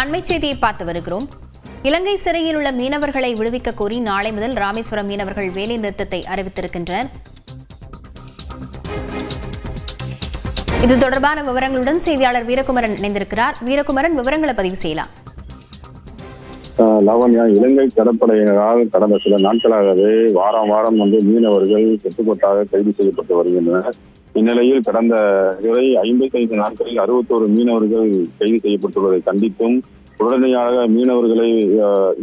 அண்மை செய்தியை பார்த்து வருகிறோம். இலங்கை சிறையில் உள்ள மீனவர்களை விடுவிக்க கோரி நாளை முதல் ராமேஸ்வரம் மீனவர்கள் வேலை நிறுத்தத்தை அறிவித்திருக்கின்றனர். இது தொடர்பான விவரங்களுடன் செய்தியாளர் வீரகுமரன் இணைந்திருக்கிறார். வீரகுமரன் விவரங்களை பதிவு செய்யலாம். லாவண்யா இலங்கை கடற்படையினரால் கடந்த சில நாட்களாகவே வாரம் வாரம் வந்து மீனவர்கள் கொத்துக்கொத்தாக கைது செய்யப்பட்டு வருகின்றனர். இந்நிலையில் கடந்த இறை ஐம்பத்தி ஐந்து நாட்களில் அறுபத்தோரு மீனவர்கள் கைது செய்யப்பட்டுள்ளதை கண்டித்தும் உடனடியாக மீனவர்களை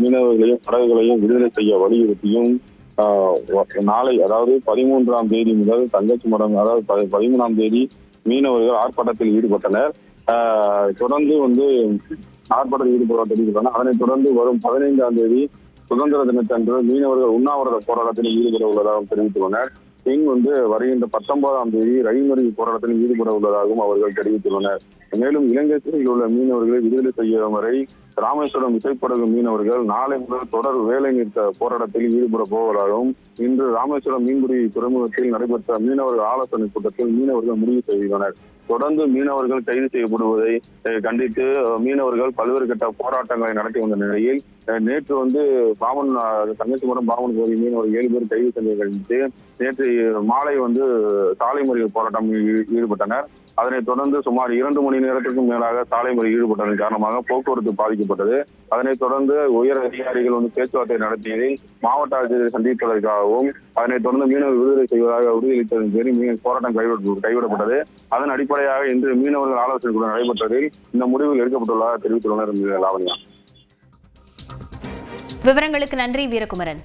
மீனவர்களையும் படகுகளையும் விடுதலை செய்ய வலியுறுத்தியும் நாளை அதாவது பதிமூன்றாம் தேதி முதல் தங்கச்சி மடம் அதாவது பதி- பதிமூணாம் தேதி மீனவர்கள் ஆர்ப்பாட்டத்தில் ஈடுபட்டனர். தொடர்ந்து வந்து ஆர்ப்பாட்டத்தில் ஈடுபட தெரிவித்துள்ளனர் அதனைத் தொடர்ந்து வரும் பதினைந்தாம் தேதி சுதந்திர தினத்தன்று மீனவர்கள் உண்ணாவிரத போராட்டத்தில் ஈடுபட உள்ளதாகவும் தெரிவித்துள்ளனர் பின் வந்து வருகின்ற பத்தொன்பதாம் தேதி ரயில் மறியல் போராட்டத்தில் ஈடுபட உள்ளதாகவும் அவர்கள் தெரிவித்துள்ளனர் மேலும் இலங்கை சிறையில் உள்ள மீனவர்களை விடுதலை செய்யும் வரை ராமேஸ்வரம் விசைப்படகு மீனவர்கள் நாளை முதல் தொடர் வேலை நிறுத்த போராட்டத்தில் ஈடுபட போவதாகவும் இன்று ராமேஸ்வரம் மீன்பிடி துறைமுகத்தில் நடைபெற்ற மீனவர்கள் ஆலோசனை கூட்டத்தில் மீனவர்கள் முடிவு செய்துள்ளனர். தொடர்ந்து மீனவர்கள் கைது செய்யப்படுவதை கண்டித்து மீனவர்கள் பல்வேறு கட்ட போராட்டங்களை நடத்தி வந்த நிலையில் நேற்று வந்து பாமன் கன்னியாகுமரம் பாமன் கோரி மீனவர்கள் ஏழு பேர் கைது செய்ய கழித்து நேற்று மாலை வந்து சாலை மறியல் போராட்டம் ஈடுபட்டனர். அதனைத் தொடர்ந்து சுமார் இரண்டு மணி நேரத்திற்கும் மேலாக சாலை மறியல் ஈடுபட்டதன் காரணமாக போக்குவரத்து தெரிவிக்கப்பட்டது அதனைத் தொடர்ந்து உயர் அதிகாரிகள் வந்து பேச்சுவார்த்தை நடத்தியதில் மாவட்ட ஆட்சியரை சந்திப்பதற்காகவும் அதனைத் தொடர்ந்து மீனவர் விடுதலை செய்வதாக உறுதியளித்ததன் பேரில் மீன் போராட்டம் கைவிட கைவிடப்பட்டது. அதன் அடிப்படையாக இன்று மீனவர்கள் ஆலோசனை கூட நடைபெற்றதில் இந்த முடிவு எடுக்கப்பட்டுள்ளதாக தெரிவித்துள்ளனர் லாவண்யா. விவரங்களுக்கு நன்றி வீரகுமரன்.